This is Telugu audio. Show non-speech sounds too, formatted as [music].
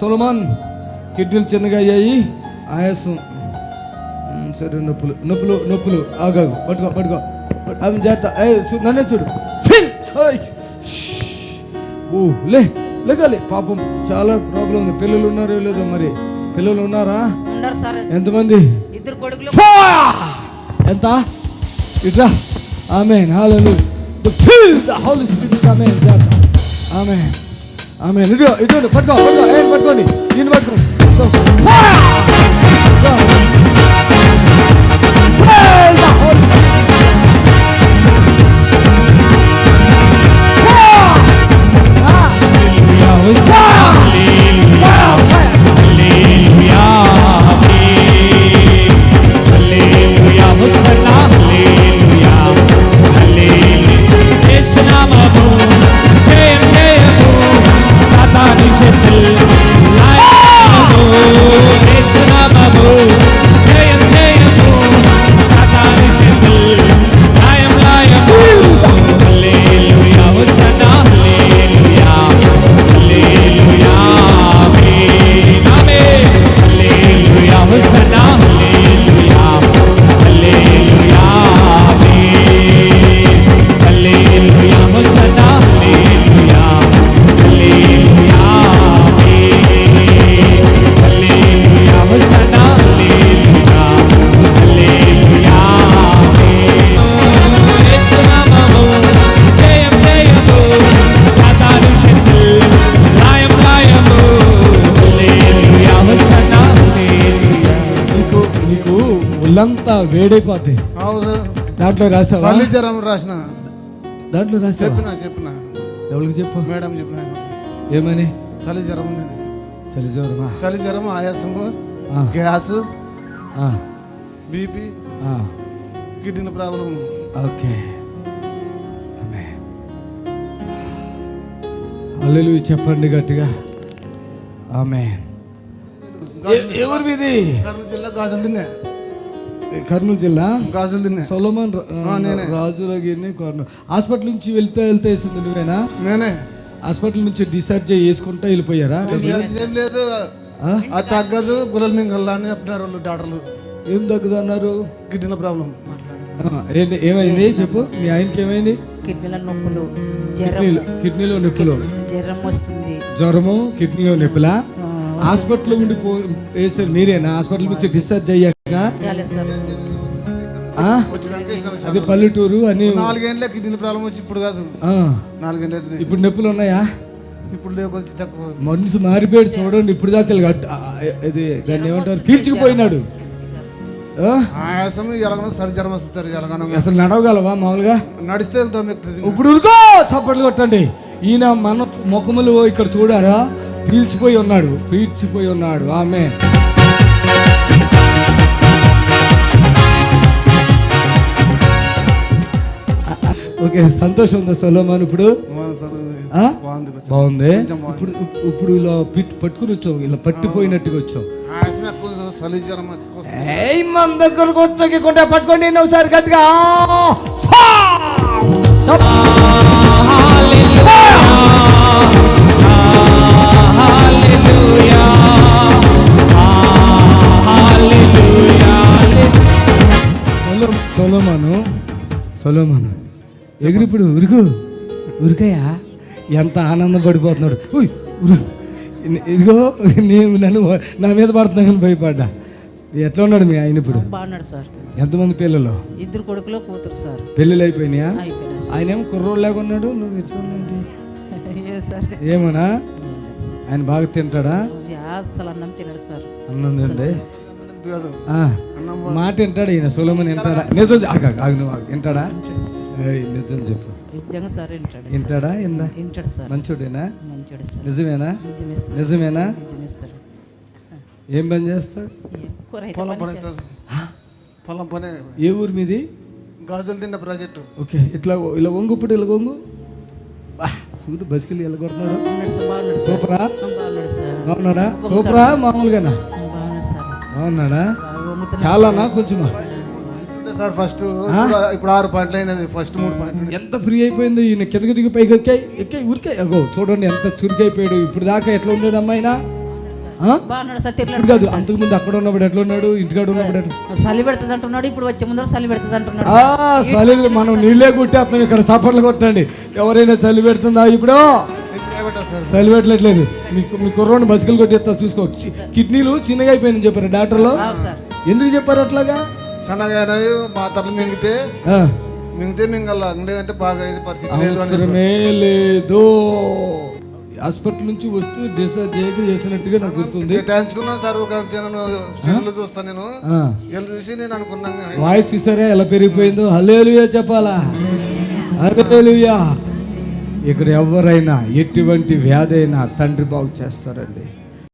సొలమాన్ కిడ్నీలు చిన్నగా అయ్యాయి. ఆయాసం. సరే నొప్పులు. నొప్పులు నొప్పులు. ఆగాగు. పట్టుకో పట్టుకో. అవి జాగ్రత్త. చూ- నన్నే చూడు! ఓ లే లేగాలి. పాపం చాలా ప్రాబ్లం ఉంది. పిల్లలు ఉన్నారో లేదో మరి. పిల్లలు ఉన్నారా? ఎంతమంది? ఇద్దరు కొడుకులు! ఎంత? ఇట్లా amen. Hallelujah the fill the holy spirit. Amen. జాత ఆమె ఇదిగో ఇదిగో పట్టుకో పట్టుకో. ఏం పట్టుకోండి. దీన్ని పట్టుకోండి. ఒళ్ళంతా సార్. దాంట్లో రాసావా? చలి జ్వరం రాసిన. దాంట్లో రాసావా? చెప్పిన చెప్పిన. ఎవరికి చెప్పు? మేడం చెప్పిన ఏమని? చలి జ్వరం ఉంది చలి జ్వరమా చలి జ్వరం ఆయాసము gas BP kidney problem okay. అల్లెలు చెప్పండి గట్టిగా. ఆమె. ఎవరి మీది జిల్లా గాజులు తిన్నా. కర్నూలు జిల్లా? గాజులు తిన్నా సొలమన్ నేనే. రాజులగిరిని కర్నూలు. హాస్పిటల్ నుంచి వెళ్తే వెళ్తే వేసింది నువ్వేనా? నేనే. హాస్పిటల్ నుంచి డిశ్చార్జ్ చేసుకుంటా వెళ్ళిపోయారా? ఏం లేదు ఆ? అది తగ్గదు గులలు మింగల్లా అని చెప్పినారు వాళ్ళు డాక్టర్లు. ఏం తగ్గదు అన్నారు? Kidney problem. ఏమైంది? చెప్పు. మీ ఆయనకి ఏమైంది? కిడ్నీల నొప్పులు. జ్వరం. కిడ్నీలో కిడ్నీలో నొప్పులు. జ్వరం వస్తుంది. జ్వరము కిడ్నీలో నొప్పులా? ఆ, హాస్పిటల్లో ఉండి పో వేసారు మీరేనా? హాస్పిటల్ నుంచి డిశ్చార్జ్ అయ్యాక అది పల్లెటూరు అని నాలుగేండ్లే కిడ్నీ ప్రాబ్లం వచ్చి ఇప్పుడు కాదు. ఆ, నాలుగేండ్ల అవుతుంది. ఇప్పుడు నొప్పులు ఉన్నాయా? ఇప్పుడు తక్కువ. మనసు మారిపోయాడు చూడండి ఇప్పుడు దాకా ఇది దాన్ని ఏమంటారు? పీల్చుకుపోయినాడు. ఆ? ఆయాసం ఎలాగనో సరి జ్వరం వస్తుంది అసలు నడవగలవా మామూలుగా? నడిస్తే ఇప్పుడు ఉరుకో చప్పట్లు కొట్టండి. ఈయన మన ముఖములు ఇక్కడ చూడారా? పీల్చిపోయి ఉన్నాడు పీల్చిపోయి ఉన్నాడు. ఆమె ఓకే సంతోషం ఉందా సొలోమాన్ ఇప్పుడు? బాగుంది. ఇప్పుడు ఇప్పుడు ఇలా పిట్- పట్టుకుని వచ్చావు ఇలా పట్టిపోయినట్టుగా వచ్చావు. మన దగ్గరకు వచ్చాకుంటే పట్టుకోండి నేను ఒకసారి గట్టిగా. సొలోమాను సొలోమాను. ఎగిరిప్పుడు ఉరుకు. ఉరికయ్యా? ఎంత ఆనందం పడిపోతున్నాడు. ఉయ్, ఉరు. ఇదిగో నేను నన్ను నా మీద పడుతున్నా కానీ భయపడ్డా. ఎట్లా ఉన్నాడు మీ ఆయన ఇప్పుడు? బాగున్నాడు సార్. ఎంతమంది పిల్లలు? ఇద్దరు కొడుకులు కూతురు సార్. పెళ్ళిళ్ళు అయిపోయినాయా? అయిపోయినా ఆయన ఏమో కుర్రోళ్ళలాగా ఉన్నాడు? నువ్వు ఎట్లా? [laughs] ఏ ఏమోనా? ఆయన బాగా తింటాడా? అసలు అన్నం తినడు సార్. అన్నం తిండి మాట వింటాడా ఈయన. సులమని వింటాడా? నిజం చె- ఆగు, ఆగు, ఆగు, నువ్వు ఆగు. వింటాడా? నిజం చెప్పు. నిజంగా సార్ వింటాడు. వింటాడా? విందా వింటాడు సార్. మంచోడేనా? మంచోడు సార్. నిజమేనా? నిజమేనా? నిజమిస్తారు ఏం పని చేస్తాడు? పొలం పని సార్. పొలం పని. ఏ ఊరు మీది? గాజులు తిన్న ప్రాజెక్టు. ఓకే ఇట్లా ఇలా వంగుప్పుడు ఇలా వంగు. బా, చూడు బస్కెళ్ళి ఇలా కొడుతున్నాడు చేస్తాడు సార్ బాగున్నాడు సార్. సూపరా? బాగున్నాడు సార్. సూపరా? మామూలుగానా? బాగున్నాడు సార్. చాలానా కొంచెమా సార్ ఫస్ట్? ఇప్పుడు ఆరు పాయింట్లు అయినది ఫస్ట్ మూడు పాయింట్లు ఎంత ఫ్రీ అయిపోయిందో? ఈయన కిందకి దిగి పైకి ఎక్కాయి ఎక్కాయి ఊరికే. అగో చూడండి ఎంత చురుకైపోయాడు. ఇప్పుడు దాకా ఎట్లా ఉన్నాడు అమ్మాయినా? కాదు అంతకుముందు అక్కడ ఉన్నప్పుడు ఎట్లా ఉన్నాడు? ఇంటికాడ ఉన్నప్పుడు ఎట్లా? చలి పెడుతుంది అంటున్నాడు ఇప్పుడు వచ్చే ముందర చలి పెడుతుంది అంటున్నాడు ఆ, చలి మనం నీళ్ళే కొట్టేస్తున్నాం ఇక్కడ చప్పట్లు కొట్టండి. ఎవరైనా చలి పెడుతుందా ఇప్పుడు? చలి పెట్టలేదు మీకు మీ కుర్రోని బస్సులు కొట్టేస్తా చూసుకో. కిడ్నీలు చిన్నగా అయిపోయిందని చెప్పారు డాక్టర్లు. ఎందుకు చెప్పారు అట్లాగా? సన్నగా అయినవి మాత్రలు మింగితే మింగితే మింగల్లా. లేదంటే బాగా ఇది పరిస్థితి అవసరమే లేదు. హాస్పిటల్ నుంచి వస్తూ చేయక చేసినట్టుగా నాకు గుర్తుంది. తేల్చుకున్నాను సార్. ఒక సెల్లు చూస్తాను నేను. సెల్ చూసి నేను అనుకున్నాను వాయిస్ చూసారా? ఎలా పెరిగిపోయిందో? హల్లేలుయా చెప్పాలా? హల్లేలుయా. ఇక్కడ ఎవరైనా ఎటువంటి వ్యాధి అయినా తండ్రి బాగు చేస్తారండి.